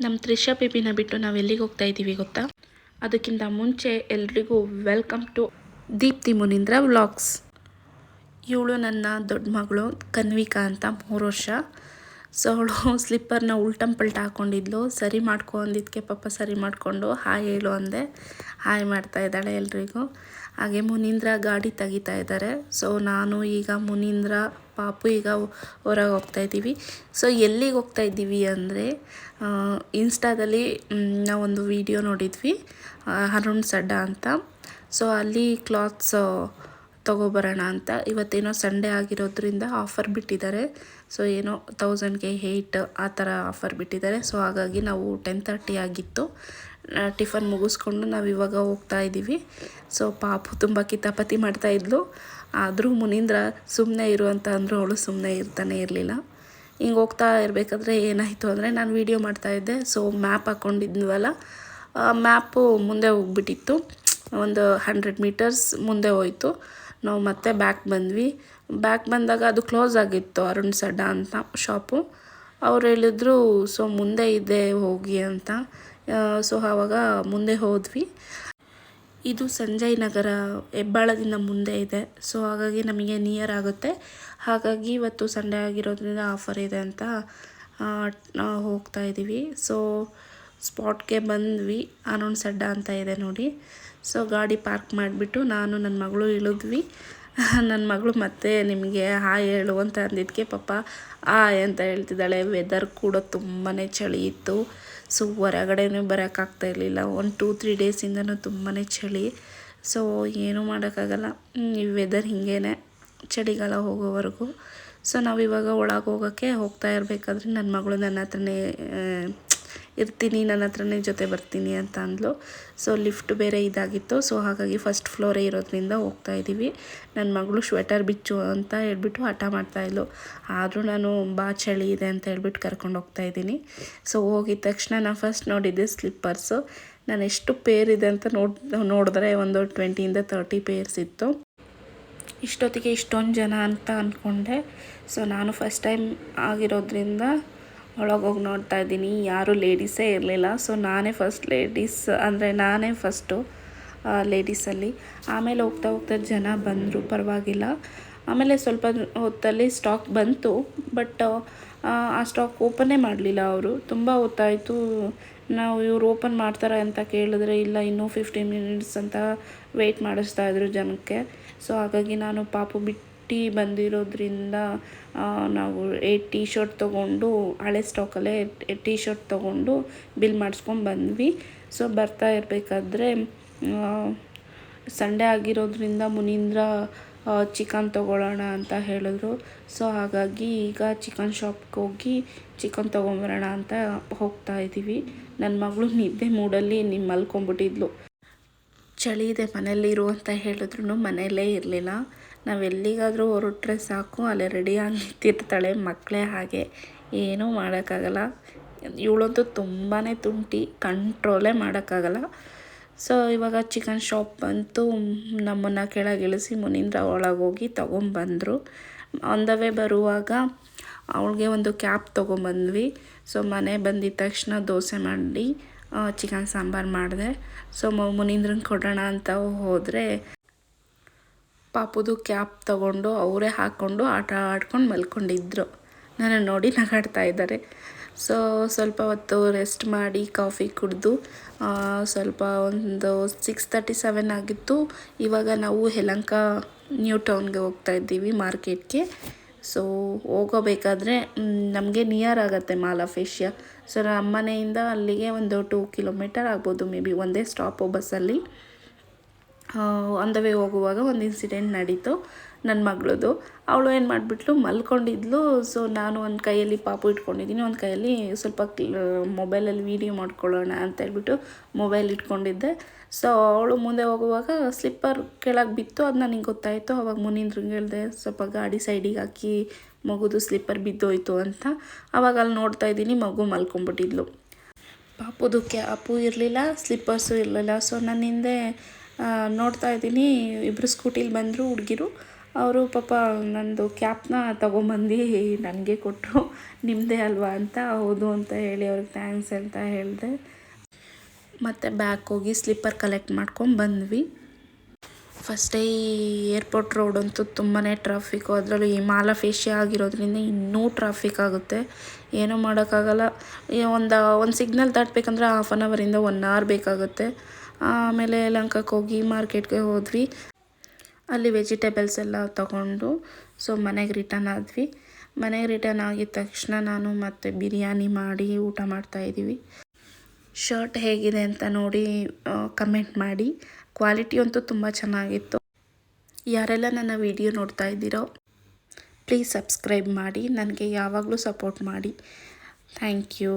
ನಮ್ಮ ತ್ರಿಷಾ ಬೇಬಿನ ಬಿಟ್ಟು ನಾವು ಎಲ್ಲಿಗೆ ಹೋಗ್ತಾ ಇದ್ದೀವಿ ಗೊತ್ತಾ? ಅದಕ್ಕಿಂತ ಮುಂಚೆ ಎಲ್ರಿಗೂ welcome to Deepthi Munindra vlogs ಇವಳು ನನ್ನ ದೊಡ್ಡ ಮಗಳು ಕನ್ವಿಕಾ ಅಂತ ಮೂರು ವರ್ಷ. ಸೊ ಅವಳು ಸ್ಲಿಪ್ಪರ್ನ ಉಲ್ಟಂ ಪಲ್ಟ ಹಾಕ್ಕೊಂಡಿದ್ಲು ಸರಿ ಮಾಡ್ಕೊ ಅಂದಿದ್ದಕ್ಕೆ ಪಾಪ ಸರಿ ಮಾಡಿಕೊಂಡು ಹಾಯ್ ಹೇಳು ಅಂದೆ. ಹಾಯ್ ಮಾಡ್ತಾ ಇದ್ದಾಳೆ ಎಲ್ರಿಗೂ. ಹಾಗೆ ಮುನೀಂದ್ರ ಗಾಡಿ ತೆಗಿತಾ ಇದ್ದಾರೆ ಸೊ ನಾನು ಈಗ ಮುನೀಂದ್ರ ಪಾಪು ಈಗ ಹೊರಗೆ ಹೋಗ್ತಾ ಇದ್ದೀವಿ. ಸೊ ಎಲ್ಲಿಗೆ ಹೋಗ್ತಾ ಇದ್ದೀವಿ ಅಂದರೆ ಇನ್ಸ್ಟಾದಲ್ಲಿ ನಾವೊಂದು ವಿಡಿಯೋ ನೋಡಿದ್ವಿ ಅರುಣ್ ಸಡ್ಡ ಅಂತ. ಸೊ ಅಲ್ಲಿ ಕ್ಲಾತ್ಸ್ ತೊಗೊಬರೋಣ ಅಂತ. ಇವತ್ತೇನೋ ಸಂಡೇ ಆಗಿರೋದ್ರಿಂದ ಆಫರ್ ಬಿಟ್ಟಿದ್ದಾರೆ. ಸೊ ಏನೋ ತೌಸಂಡ್ಗೆ ಏಯ್ಟ್ ಆ ಥರ ಆಫರ್ ಬಿಟ್ಟಿದ್ದಾರೆ. ಸೊ ಹಾಗಾಗಿ ನಾವು ಟೆನ್ ತರ್ಟಿ ಆಗಿತ್ತು. ಟಿಫನ್ ಮುಗಿಸ್ಕೊಂಡು ನಾವು ಇವಾಗ ಹೋಗ್ತಾ ಇದ್ದೀವಿ ಸೊ ಪಾಪು ತುಂಬ ಕಿತಾಪತಿ ಮಾಡ್ತಾ ಇದ್ಲು. ಆದರೂ ಮುನೀಂದ್ರ ಸುಮ್ಮನೆ ಇರು ಅಂತ ಅಂದರೂ ಅವಳು ಸುಮ್ಮನೆ ಇರ್ತಾನೆ ಇರಲಿಲ್ಲ. ಹಿಂಗೆ ಹೋಗ್ತಾ ಇರಬೇಕಾದ್ರೆ ಏನಾಯಿತು ಅಂದರೆ ನಾನು ವೀಡಿಯೋ ಮಾಡ್ತಾಯಿದ್ದೆ ಸೊ ಮ್ಯಾಪ್ ಹಾಕ್ಕೊಂಡಿದ್ವಲ್ಲ ಮ್ಯಾಪು ಮುಂದೆ ಹೋಗ್ಬಿಟ್ಟಿತ್ತು. ಒಂದು ಹಂಡ್ರೆಡ್ ಮೀಟರ್ಸ್ ಮುಂದೆ ಹೋಯಿತು. ನಾವು ಮತ್ತೆ ಬ್ಯಾಕ್ ಬಂದ್ವಿ. ಬ್ಯಾಕ್ ಬಂದಾಗ ಅದು ಕ್ಲೋಸ್ ಆಗಿತ್ತು ಅರುಣ್ ಸಡ್ಡ ಅಂತ ಶಾಪು ಅವ್ರು ಹೇಳಿದ್ರು ಸೊ ಮುಂದೆ ಇದೆ, ಹೋಗಿ ಅಂತ. ಸೊ ಆವಾಗ ಮುಂದೆ ಹೋದ್ವಿ. ಇದು ಸಂಜಯ್ ನಗರ ಹೆಬ್ಬಾಳದಿಂದ ಮುಂದೆ ಇದೆ. ಸೊ ಹಾಗಾಗಿ ನಮಗೆ ನಿಯರ್ ಆಗುತ್ತೆ. ಹಾಗಾಗಿ ಇವತ್ತು ಸಂಡೇ ಆಗಿರೋದ್ರಿಂದ ಆಫರ್ ಇದೆ ಅಂತ ಹೋಗ್ತಾ ಇದ್ದೀವಿ ಸೊ ಸ್ಪಾಟ್ಗೆ ಬಂದ್ವಿ. ಅನೌನ್ ಸಡ್ಡ ಅಂತ ಇದೆ ನೋಡಿ. ಸೊ ಗಾಡಿ ಪಾರ್ಕ್ ಮಾಡಿಬಿಟ್ಟು ನಾನು ನನ್ನ ಮಗಳು ಇಳಿದ್ವಿ. ನನ್ನ ಮಗಳು ಮತ್ತೆ ನಿಮಗೆ ಹಾಯ್ ಹೇಳು ಅಂತ ಅಂದಿದ್ದಕ್ಕೆ ಪಾಪ ಆಯ್ ಅಂತ ಹೇಳ್ತಿದ್ದಾಳೆ. ವೆದರ್ ಕೂಡ ತುಂಬಾ ಚಳಿ ಇತ್ತು. ಸೊ ಹೊರಗಡೆನೂ ಬರೋಕ್ಕಾಗ್ತಾ ಇರಲಿಲ್ಲ. ಒಂದು ಟೂ ತ್ರೀ ಡೇಸಿಂದನೂ ತುಂಬಾ ಚಳಿ. ಸೊ ಏನೂ ಮಾಡೋಕ್ಕಾಗಲ್ಲ. ಈ ವೆದರ್ ಹಿಂಗೇನೆ ಚಳಿಗಾಲ ಹೋಗೋವರೆಗೂ. ಸೊ ನಾವಿವಾಗ ಒಳಗೆ ಹೋಗೋಕ್ಕೆ ಹೋಗ್ತಾ ಇರಬೇಕಾದ್ರೆ ನನ್ನ ಮಗಳು ನನ್ನ ಹತ್ರನೇ ಇರ್ತೀನಿ, ನನ್ನ ಹತ್ರನೇ ಜೊತೆ ಬರ್ತೀನಿ ಅಂತ ಅಂದ್ಲು. ಸೊ ಲಿಫ್ಟ್ ಬೇರೆ ಇದಾಗಿತ್ತು. ಸೊ ಹಾಗಾಗಿ ಫಸ್ಟ್ ಫ್ಲೋರೇ ಇರೋದ್ರಿಂದ ಹೋಗ್ತಾ ಇದ್ದೀವಿ. ನನ್ನ ಮಗಳು ಸ್ವೆಟರ್ ಬಿಚ್ಚು ಅಂತ ಹೇಳ್ಬಿಟ್ಟು ಹಠ ಮಾಡ್ತಾಯಿದ್ಲು ಆದರೂ ನಾನು ಬಾ ಚಳಿ ಇದೆ ಅಂತ ಹೇಳ್ಬಿಟ್ಟು ಕರ್ಕೊಂಡು ಹೋಗ್ತಾ ಇದ್ದೀನಿ. ಸೊ ಹೋಗಿದ ತಕ್ಷಣ ನಾನು ಫಸ್ಟ್ ನೋಡಿದ್ದೆ ಸ್ಲಿಪ್ಪರ್ಸು ನಾನು ಎಷ್ಟು ಪೇರ್ ಇದೆ ಅಂತ ನೋಡ್, ನೋಡಿದ್ರೆ ಒಂದು ಟ್ವೆಂಟಿಯಿಂದ ತರ್ಟಿ ಪೇರ್ಸ್ ಇತ್ತು. ಇಷ್ಟೊತ್ತಿಗೆ ಇಷ್ಟೊಂದು ಜನ ಅಂತ ಅಂದ್ಕೊಂಡೆ ಸೊ ನಾನು ಫಸ್ಟ್ ಟೈಮ್ ಆಗಿರೋದ್ರಿಂದ ಒಳಗೋಗಿ ನೋಡ್ತಾ ಇದ್ದೀನಿ. ಯಾರೂ ಲೇಡೀಸೇ ಇರಲಿಲ್ಲ. ಸೊ ನಾನೇ ಫಸ್ಟ್ ಲೇಡೀಸ್ ಅಂದರೆ ನಾನೇ ಫಸ್ಟು ಲೇಡೀಸಲ್ಲಿ ಆಮೇಲೆ ಹೋಗ್ತಾ ಹೋಗ್ತಾ ಜನ ಬಂದರು, ಪರವಾಗಿಲ್ಲ. ಆಮೇಲೆ ಸ್ವಲ್ಪ ಹೊತ್ತಲ್ಲಿ ಸ್ಟಾಕ್ ಬಂತು ಬಟ್ ಆ ಸ್ಟಾಕ್ ಓಪನ್ನೇ ಮಾಡಲಿಲ್ಲ ಅವರು. ತುಂಬ ಹೊತ್ತಾಯಿತು. ನಾವು ಇವ್ರು ಓಪನ್ ಮಾಡ್ತಾರೆ ಅಂತ ಕೇಳಿದ್ರೆ, ಇಲ್ಲ, ಇನ್ನೂ ಫಿಫ್ಟೀನ್ ಮಿನಿಟ್ಸ್ ಅಂತ ವೆಯ್ಟ್ ಮಾಡಿಸ್ತಾ ಇದ್ರು ಜನಕ್ಕೆ. ಸೊ ಹಾಗಾಗಿ ನಾನು ಪಾಪು ಬಿಟ್ಟು ಬಂದಿರೋದ್ರಿಂದ ನಾವು ಏ ಟೀ ಶರ್ಟ್ ತೊಗೊಂಡು, ಹಳೆ ಸ್ಟಾಕಲ್ಲೇ ಟೀ ಶರ್ಟ್ ತೊಗೊಂಡು ಬಿಲ್ ಮಾಡಿಸ್ಕೊಂಡು ಬಂದ್ವಿ. ಸೊ, ಬರ್ತಾ ಇರಬೇಕಾದ್ರೆ ಸಂಡೇ ಆಗಿರೋದ್ರಿಂದ ಮುನೀಂದ್ರ ಚಿಕನ್ ತೊಗೊಳ್ಳೋಣ ಅಂತ ಹೇಳಿದ್ರು. ಸೊ, ಹಾಗಾಗಿ ಈಗ ಚಿಕನ್ ಶಾಪ್ಗೆ ಹೋಗಿ ಚಿಕನ್ ತೊಗೊಂಬರೋಣ ಅಂತ ಹೋಗ್ತಾ ಇದ್ದೀವಿ ನನ್ನ ಮಗಳು ನಿದ್ದೆ ಮೂಡಲ್ಲಿ ನಿಮ್ಮ ಮಲ್ಕೊಂಬಿಟ್ಟಿದ್ಲು ಚಳಿ ಇದೆ ಮನೇಲಿ ಇರು ಅಂತ ಹೇಳಿದ್ರು ಮನೆಯಲ್ಲೇ ಇರಲಿಲ್ಲ. ನಾವು ಎಲ್ಲಿಗಾದರೂ ಹೊರಟ್ರೆ ಸಾಕು, ಅಲ್ಲೇ ರೆಡಿಯಾಗಿ ನಿಂತಿರ್ತಾಳೆ ಮಕ್ಕಳೇ ಹಾಗೆ. ಏನೂ ಮಾಡೋಕ್ಕಾಗಲ್ಲ. ಇವಳಂತೂ ತುಂಬಾ ತುಂಟಿ ಕಂಟ್ರೋಲೇ ಮಾಡೋಕ್ಕಾಗಲ್ಲ. ಸೊ ಇವಾಗ ಚಿಕನ್ ಶಾಪ್ ಬಂತು. ನಮ್ಮನ್ನು ಕೆಳಗಿಳಿಸಿ ಮುನೀಂದ್ರ ಒಳಗೆ ಹೋಗಿ ತೊಗೊಂಬಂದರು. ಆನ್ ದ ವೇ ಬರುವಾಗ ಅವಳಿಗೆ ಒಂದು ಕ್ಯಾಪ್ ತೊಗೊಂಬಂದ್ವಿ. ಸೊ ಮನೆ ಬಂದಿದ ತಕ್ಷಣ ದೋಸೆ ಮಾಡಿ ಚಿಕನ್ ಸಾಂಬಾರು ಮಾಡಿದೆ. ಸೊ ಮುನೀಂದ್ರನ್ನ ಕೊಡೋಣ ಅಂತ ಹೋದರೆ ಪಾಪುದು ಕ್ಯಾಪ್ ತಗೊಂಡು ಅವರೇ ಹಾಕ್ಕೊಂಡು ಆಟ ಆಡ್ಕೊಂಡು ಮಲ್ಕೊಂಡಿದ್ರು. ನನ್ನ ನೋಡಿ ನಗಾಡ್ತಾ ಇದ್ದಾರೆ. ಸೊ, ಸ್ವಲ್ಪ ಹೊತ್ತು ರೆಸ್ಟ್ ಮಾಡಿ ಕಾಫಿ ಕುಡಿದು ಸ್ವಲ್ಪ ಒಂದು ಸಿಕ್ಸ್ ತರ್ಟಿ ಸೆವೆನ್ ಆಗಿತ್ತು. ಇವಾಗ ನಾವು ಯಲಹಂಕ ನ್ಯೂ ಟೌನ್ಗೆ ಹೋಗ್ತಾ ಇದ್ದೀವಿ ಮಾರ್ಕೆಟ್ಗೆ. ಸೊ, ಹೋಗೋಬೇಕಾದ್ರೆ ನಮಗೆ ನಿಯರ್ ಆಗುತ್ತೆ ಮಾಲ ಫೇಶಿಯಾ ಸೊ ನಮ್ಮ ಮನೆಯಿಂದ ಅಲ್ಲಿಗೆ ಒಂದು ಟೂ ಕಿಲೋಮೀಟರ್ ಆಗ್ಬೋದು ಮೇ ಬಿ ಒಂದೇ ಸ್ಟಾಪು ಬಸ್ಸಲ್ಲಿ ಆನ್ ದ ವೇ ಹೋಗುವಾಗ ಒಂದು ಇನ್ಸಿಡೆಂಟ್ ನಡೀತು ನನ್ನ ಮಗಳದು. ಅವಳು ಏನು ಮಾಡಿಬಿಟ್ಲು ಮಲ್ಕೊಂಡಿದ್ಲು. ಸೊ ನಾನು ಒಂದು ಕೈಯಲ್ಲಿ ಪಾಪು ಇಟ್ಕೊಂಡಿದ್ದೀನಿ ಒಂದು ಕೈಯಲ್ಲಿ ಸ್ವಲ್ಪ ಮೊಬೈಲಲ್ಲಿ ವೀಡಿಯೋ ಮಾಡ್ಕೊಳ್ಳೋಣ ಅಂತ ಹೇಳ್ಬಿಟ್ಟು ಮೊಬೈಲ್ ಇಟ್ಕೊಂಡಿದ್ದೆ. ಸೊ ಅವಳು ಮುಂದೆ ಹೋಗುವಾಗ ಸ್ಲಿಪ್ಪರ್ ಕೆಳಗೆ ಬಿತ್ತು ಅದು ನನಗೆ ಗೊತ್ತಾಯಿತು. ಅವಾಗ ಮುನಿಂದ್ರು ಹೇಳಿದೆ ಸ್ವಲ್ಪ ಗಾಡಿ ಸೈಡಿಗೆ ಹಾಕಿ ಮಗುದು ಸ್ಲಿಪ್ಪರ್ ಬಿದ್ದೋಯ್ತು ಅಂತ. ಅವಾಗ ಅಲ್ಲಿ ನೋಡ್ತಾ ಇದ್ದೀನಿ ಮಗು ಮಲ್ಕೊಂಬಿಟ್ಟಿದ್ಲು ಪಾಪುದು ಕ್ಯಾಪು ಇರಲಿಲ್ಲ ಸ್ಲಿಪ್ಪರ್ಸು ಇರಲಿಲ್ಲ. ಸೊ ನನ್ನ ಹಿಂದೆ ಆ, ನೋಡ್ತಾ ಇದ್ದೀನಿ. ಇಬ್ಬರು ಸ್ಕೂಟಿಲಿ ಬಂದರು ಹುಡುಗಿರು. ಅವರು ಪಾಪ ನನ್ನದು ಕ್ಯಾಪ್ನ ತೊಗೊಂಬಂದು ನನಗೆ ಕೊಟ್ಟರು ನಿಮ್ಮದೇ ಅಲ್ವಾ ಅಂತ ಹೌದು ಅಂತ ಹೇಳಿ ಅವ್ರಿಗೆ ಥ್ಯಾಂಕ್ಸ್ ಅಂತ ಹೇಳಿದೆ. ಮತ್ತು ಬ್ಯಾಕ್ ಹೋಗಿ ಸ್ಲಿಪ್ಪರ್ ಕಲೆಕ್ಟ್ ಮಾಡ್ಕೊಂಡು ಬಂದ್ವಿ. ಫಸ್ಟೇ ಈ ಏರ್ಪೋರ್ಟ್ ರೋಡ್ ಅಂತೂ ತುಂಬಾ ಟ್ರಾಫಿಕ್ಕು ಅದರಲ್ಲೂ ಈ ಮಾಲ ಫೇಶಿಯ ಆಗಿರೋದ್ರಿಂದ ಇನ್ನೂ ಟ್ರಾಫಿಕ್ ಆಗುತ್ತೆ. ಏನೂ ಮಾಡೋಕ್ಕಾಗಲ್ಲ. ಒಂದು ಒಂದು ಸಿಗ್ನಲ್ ದಾಟಬೇಕಂದ್ರೆ ಹಾಫ್ ಆನ್ ಅವರಿಂದ ಒನ್ ಅವರ್ ಬೇಕಾಗುತ್ತೆ. ಆಮೇಲೆ ಲಂಕಕ್ಕೆ ಹೋಗಿ ಮಾರ್ಕೆಟ್ಗೆ ಹೋದ್ವಿ. ಅಲ್ಲಿ ವೆಜಿಟೇಬಲ್ಸ್ ಎಲ್ಲ ತಗೊಂಡು, ಸೊ ಮನೆಗೆ ರಿಟರ್ನ್ ಆದ್ವಿ. ಮನೆಗೆ ರಿಟರ್ನ್ ಆಗಿದ ತಕ್ಷಣ ನಾನು ಮತ್ತೆ ಬಿರಿಯಾನಿ ಮಾಡಿ ಊಟ ಮಾಡ್ತಾಯಿದ್ದೀವಿ ಶರ್ಟ್ ಹೇಗಿದೆ ಅಂತ ನೋಡಿ ಕಮೆಂಟ್ ಮಾಡಿ. ಕ್ವಾಲಿಟಿ ಅಂತೂ ತುಂಬ ಚೆನ್ನಾಗಿತ್ತು. ಯಾರೆಲ್ಲ ನನ್ನ ವಿಡಿಯೋ ನೋಡ್ತಾ ಇದ್ದೀರೋ ಪ್ಲೀಸ್ ಸಬ್ಸ್ಕ್ರೈಬ್ ಮಾಡಿ. ನನಗೆ ಯಾವಾಗಲೂ ಸಪೋರ್ಟ್ ಮಾಡಿ. Thank you